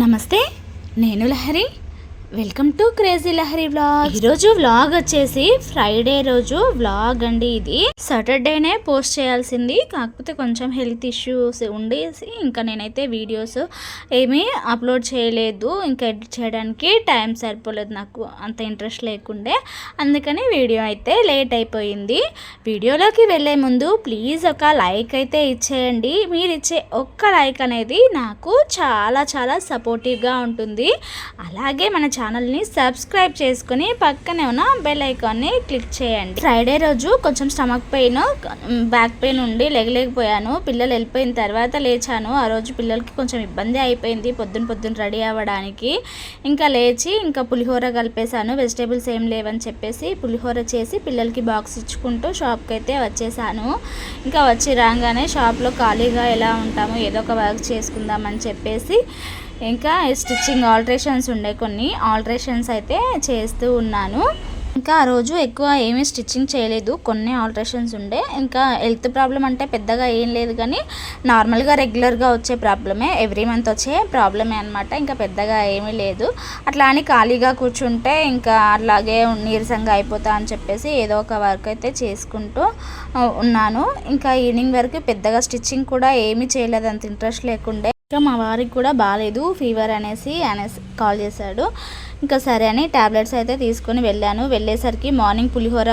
నమస్తే నేను Lahari. Welcome to crazy Lahari vlog ఈరోజు వ్లాగ్ వచ్చేసి ఫ్రైడే రోజు వ్లాగ్ అండి ఇది. సాటర్డేనే పోస్ట్ చేయాల్సింది కాకపోతే కొంచెం హెల్త్ ఇష్యూస్ ఉండేసి ఇంకా నేనైతే వీడియోస్ ఏమీ అప్లోడ్ చేయలేదు ఇంకా ఎడిట్ చేయడానికి టైం సరిపోలేదు నాకు అంత ఇంట్రెస్ట్ లేకుండే. అందుకని వీడియో అయితే లేట్ అయిపోయింది. వీడియోలోకి వెళ్ళే ముందు ప్లీజ్ ఒక లైక్ అయితే ఇచ్చేయండి. మీరు ఇచ్చే ఒక్క లైక్ అనేది నాకు చాలా చాలా సపోర్టివ్గా ఉంటుంది. అలాగే మన ఛానల్ని సబ్స్క్రైబ్ చేసుకుని పక్కనే ఉన్న బెల్ ఐకాన్ని క్లిక్ చేయండి. ఫ్రైడే రోజు కొంచెం స్టమక్ పెయిన్ బ్యాక్ పెయిన్ ఉండి లెగలేకపోయాను. పిల్లలు వెళ్ళిపోయిన తర్వాత లేచాను. ఆ రోజు పిల్లలకి కొంచెం ఇబ్బంది అయిపోయింది పొద్దున పొద్దున రెడీ అవ్వడానికి. ఇంకా లేచి ఇంకా పులిహోర కలిపేశాను. వెజిటేబుల్స్ ఏం లేవని చెప్పేసి పులిహోర చేసి పిల్లలకి బాక్స్ ఇచ్చుకుంటూ షాప్కి అయితే వచ్చేసాను ఇంకా వచ్చి రాగానే షాప్లో ఖాళీగా ఎలా ఉంటాము ఏదో ఒక వర్క్ చేసుకుందామని చెప్పేసి ఇంకా స్టిచ్చింగ్ ఆల్ట్రేషన్స్ ఉండే కొన్ని ఆల్ట్రేషన్స్ అయితే చేస్తూ ఉన్నాను. ఇంకా ఆ రోజు ఎక్కువ ఏమీ స్టిచ్చింగ్ చేయలేదు కొన్ని ఆల్ట్రేషన్స్ ఉండే. ఇంకా హెల్త్ ప్రాబ్లం అంటే పెద్దగా ఏం లేదు కానీ నార్మల్గా రెగ్యులర్గా వచ్చే ప్రాబ్లమే ఎవ్రీ మంత్ వచ్చే ప్రాబ్లమే అనమాట ఇంకా పెద్దగా ఏమీ లేదు. అట్లా అని ఖాళీగా కూర్చుంటే ఇంకా అలాగే నీరసంగా అయిపోతా అని చెప్పేసి ఏదో ఒక వర్క్ అయితే చేసుకుంటూ ఉన్నాను. ఇంకా ఈవినింగ్ వరకు పెద్దగా స్టిచ్చింగ్ కూడా ఏమీ చేయలేదు అంత ఇంట్రెస్ట్ లేకుండే ఇంకా మా వారికి కూడా బాగాలేదు ఫీవర్ అనేసి అనేసి కాల్ చేశాడు. ఇంకా సరే అని ట్యాబ్లెట్స్ అయితే తీసుకొని వెళ్ళాను. వెళ్ళేసరికి మార్నింగ్ పులిహోర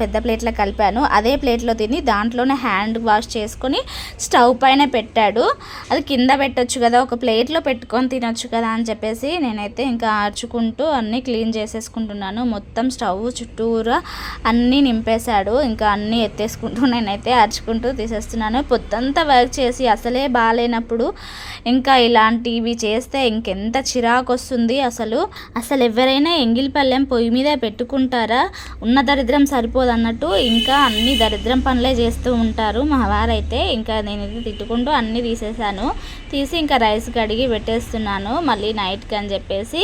పెద్ద ప్లేట్లో కలిపాను. అదే ప్లేట్లో తిని దాంట్లోనే హ్యాండ్ వాష్ చేసుకొని స్టవ్ పైన పెట్టాడు. అది కింద పెట్టొచ్చు కదా ఒక ప్లేట్లో పెట్టుకొని తినొచ్చు కదా అని చెప్పేసి నేనైతే ఇంకా ఆర్చుకుంటూ అన్నీ క్లీన్ చేసేసుకుంటున్నాను. మొత్తం స్టవ్ చుట్టూరా అన్నీ నింపేశాడు. ఇంకా అన్నీ ఎత్తేసుకుంటూ నేనైతే అరుచుకుంటూ తీసేస్తున్నాను. పొద్దంతా వర్క్ చేసి అసలే బాగాలేనప్పుడు ఇంకా ఇలాంటివి చేస్తే ఇంకెంత చిరాకు వస్తుంది అసలు అసలు. అసలు ఎవరైనా ఎంగిలిపల్లెం పొయ్యి మీద పెట్టుకుంటారా? ఉన్న దరిద్రం సరిపోదు అన్నట్టు ఇంకా అన్ని దరిద్రం పనులే చేస్తూ ఉంటారు మా వారైతే. ఇంకా నేను ఇది తిట్టుకుంటూ అన్నీ తీసేసాను తీసి ఇంకా రైస్ కడిగి పెట్టేస్తున్నాను. మళ్ళీ నైట్కి అని చెప్పేసి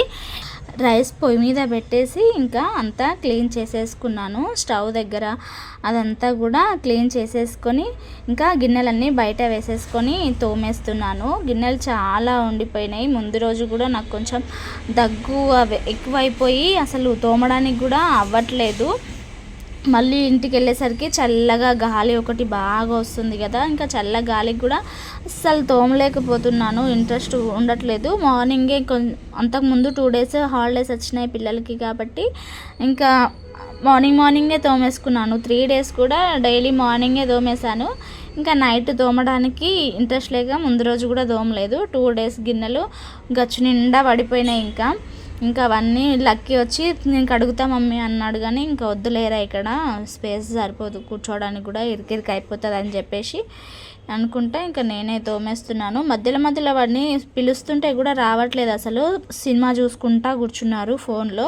రైస్ పొయ్యి మీద పెట్టేసి ఇంకా అంతా క్లీన్ చేసేసుకున్నాను. స్టవ్ దగ్గర అదంతా కూడా క్లీన్ చేసేసుకొని ఇంకా గిన్నెలన్నీ బయట వేసేసుకొని తోమేస్తున్నాను. గిన్నెలు చాలా ఉండిపోయినాయి. ముందు రోజు కూడా నాకు కొంచెం దగ్గు అవి ఎక్కువైపోయి అసలు తోమడానికి కూడా అవ్వట్లేదు. మళ్ళీ ఇంటికి వెళ్ళేసరికి చల్లగా గాలి ఒకటి బాగా వస్తుంది కదా ఇంకా చల్ల గాలికి కూడా అస్సలు తోమలేకపోతున్నాను. ఇంట్రెస్ట్ ఉండట్లేదు. మార్నింగే కొంచెం అంతకుముందు టూ డేస్ హాలిడేస్ వచ్చినాయి పిల్లలకి కాబట్టి ఇంకా మార్నింగ్ మార్నింగే తోమేసుకున్నాను. త్రీ డేస్ కూడా డైలీ మార్నింగే తోమేశాను. ఇంకా నైట్ తోమడానికి ఇంట్రెస్ట్ లేక ముందు రోజు కూడా తోమలేదు. టూ డేస్ గిన్నెలు గచ్చు నిండా పడిపోయినాయి ఇంకా. ఇంకా అవన్నీ లక్కీ వచ్చి నేను కడుగుతా మమ్మీ అన్నాడు కానీ ఇంకా వద్దులేరా ఇక్కడ స్పేస్ సరిపోదు కూర్చోవడానికి కూడా ఇరికిరికి అయిపోతుంది అని చెప్పేసి అనుకుంటే ఇంకా నేనే తోమేస్తున్నాను. మధ్యలో మధ్యలో వాడిని పిలుస్తుంటే కూడా రావట్లేదు అసలు. సినిమా చూసుకుంటా కూర్చున్నారు ఫోన్లో.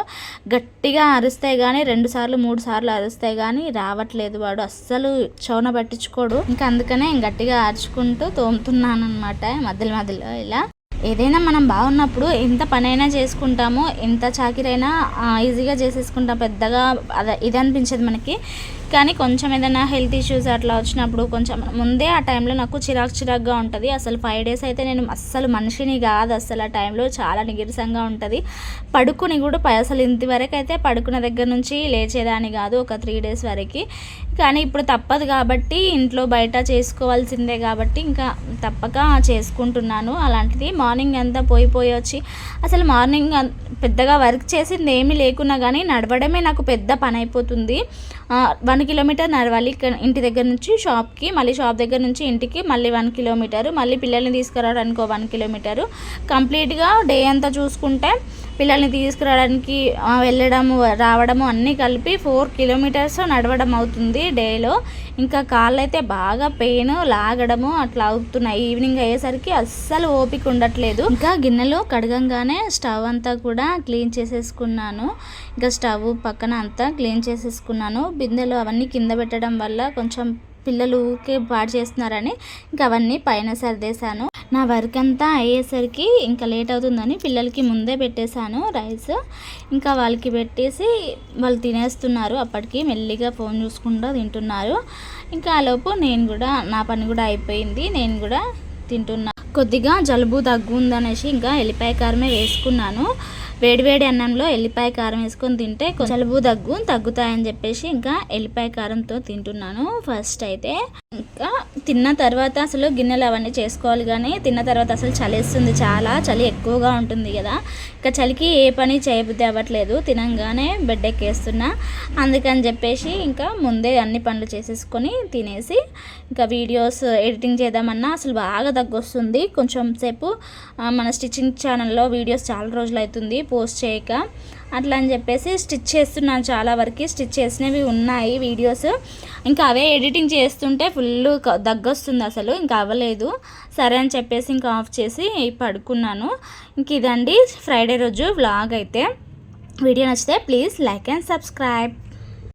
గట్టిగా అరుస్తాయి కానీ రెండు సార్లు మూడు సార్లు అరుస్తాయి కానీ రావట్లేదు వాడు. అస్సలు చౌన పట్టించుకోడు. ఇంకా అందుకనే గట్టిగా అరుచుకుంటూ తోముతున్నాను అనమాట మధ్యలో మధ్యలో ఇలా. ఏదైనా మనం బాగున్నప్పుడు ఎంత పనైనా చేసుకుంటామో ఎంత చాకిరైనా ఈజీగా చేసేసుకుంటాం పెద్దగా అదే ఇది అనిపించదు మనకి. కానీ కొంచెం ఏదైనా హెల్త్ ఇష్యూస్ అట్లా వచ్చినప్పుడు కొంచెం ముందే ఆ టైంలో నాకు చిరాకు చిరాకుగా ఉంటుంది. అసలు ఫైవ్ డేస్ అయితే నేను అస్సలు మనిషిని కాదు. అసలు ఆ టైంలో చాలా నిగిరసంగా ఉంటుంది. పడుకుని కూడా ప- అసలు ఇంతవరకు అయితే పడుకున్న దగ్గర నుంచి లేచేదాన్ని కాదు. ఒక త్రీ డేస్ వరకు. కానీ ఇప్పుడు తప్పదు కాబట్టి ఇంట్లో బయట చేసుకోవాల్సిందే కాబట్టి ఇంకా తప్పక చేసుకుంటున్నాను. అలాంటిది మార్నింగ్ అంతా పోయి పోయి వచ్చి అసలు మార్నింగ్ పెద్దగా వర్క్ చేసింది ఏమీ లేకున్నా కానీ నడవడమే నాకు పెద్ద పని అయిపోతుంది వన్ కిలోమీటర్ నడవాలి ఇక్కడ ఇంటి దగ్గర నుంచి షాప్కి మళ్ళీ షాప్ దగ్గర నుంచి ఇంటికి మళ్ళీ వన్ కిలోమీటర్ మళ్ళీ పిల్లల్ని తీసుకురావడానికి వన్ కిలోమీటరు. కంప్లీట్గా డే అంతా చూసుకుంటే పిల్లల్ని తీసుకురావడానికి వెళ్ళడము రావడము అన్నీ కలిపి ఫోర్ కిలోమీటర్స్ నడవడం అవుతుంది డేలో. ఇంకా కాళ్ళు అయితే బాగా పెయిన్ లాగడము అట్లా అవుతున్నాయి. ఈవినింగ్ అయ్యేసరికి అస్సలు ఓపిక ఉండట్లేదు. ఇంకా గిన్నెలు కడగంగానే స్టవ్ అంతా కూడా క్లీన్ చేసేసుకున్నాను. ఇంకా స్టవ్ పక్కన అంతా క్లీన్ చేసేసుకున్నాను. బిందెలు అవన్నీ కింద పెట్టడం వల్ల కొంచెం పిల్లలు ఊరికే పాడు చేస్తున్నారని ఇంకా అవన్నీ పైన సర్దేశాను. నా వర్క్ అంతా అయ్యేసరికి ఇంకా లేట్ అవుతుందని పిల్లలకి ముందే పెట్టేశాను రైస్. ఇంకా వాళ్ళకి పెట్టేసి వాళ్ళు తినేస్తున్నారు. అప్పటికి మెల్లిగా ఫోన్ చూసుకుంటూ తింటున్నారు. ఇంకా ఆలోపు నేను కూడా నా పని కూడా అయిపోయింది. నేను కూడా తింటున్నాను కొద్దిగా జలుబు దగ్గు ఉందనేసి ఇంకా ఎల్లిపాయ కారమే వేసుకున్నాను. వేడివేడి అన్నంలో ఎల్లిపాయ కారం వేసుకొని తింటే జలుబు దగ్గు తగ్గుతాయని చెప్పేసి ఇంకా ఎల్లిపాయ కారంతో తింటున్నాను ఫస్ట్ అయితే. ఇంకా తిన్న తర్వాత అసలు గిన్నెలు అవన్నీ చేసుకోవాలి కానీ తిన్న తర్వాత అసలు చలిస్తుంది చాలా చలి ఎక్కువగా ఉంటుంది కదా. ఇంకా చలికి ఏ పని చేయబుద్ధి అవ్వట్లేదు తినంగానే బెడ్ ఎక్కేస్తున్నా. అందుకని చెప్పేసి ఇంకా ముందే అన్ని పనులు చేసేసుకొని తినేసి ఇంకా వీడియోస్ ఎడిటింగ్ చేద్దామన్నా అసలు బాగా తగ్గొస్తుంది కొంచెం సేపు మన స్టిచ్చింగ్ ఛానల్లో వీడియోస్ చాలా రోజులు అవుతుంది పోస్ట్ చేయక. అట్లా అని చెప్పేసి స్టిచ్ చేస్తున్నాను చాలా వరకు. స్టిచ్ చేసినవి ఉన్నాయి వీడియోస్. ఇంకా అవే ఎడిటింగ్ చేస్తుంటే ఫుల్ దగ్గొస్తుంది అసలు. ఇంకా అవ్వలేదు. సరే అని చెప్పేసి ఇంకా ఆఫ్ చేసి పడుకున్నాను. ఇంక ఇదండి ఫ్రైడే రోజు వ్లాగ్ అయితే. వీడియో నచ్చితే ప్లీజ్ లైక్ అండ్ సబ్స్క్రైబ్.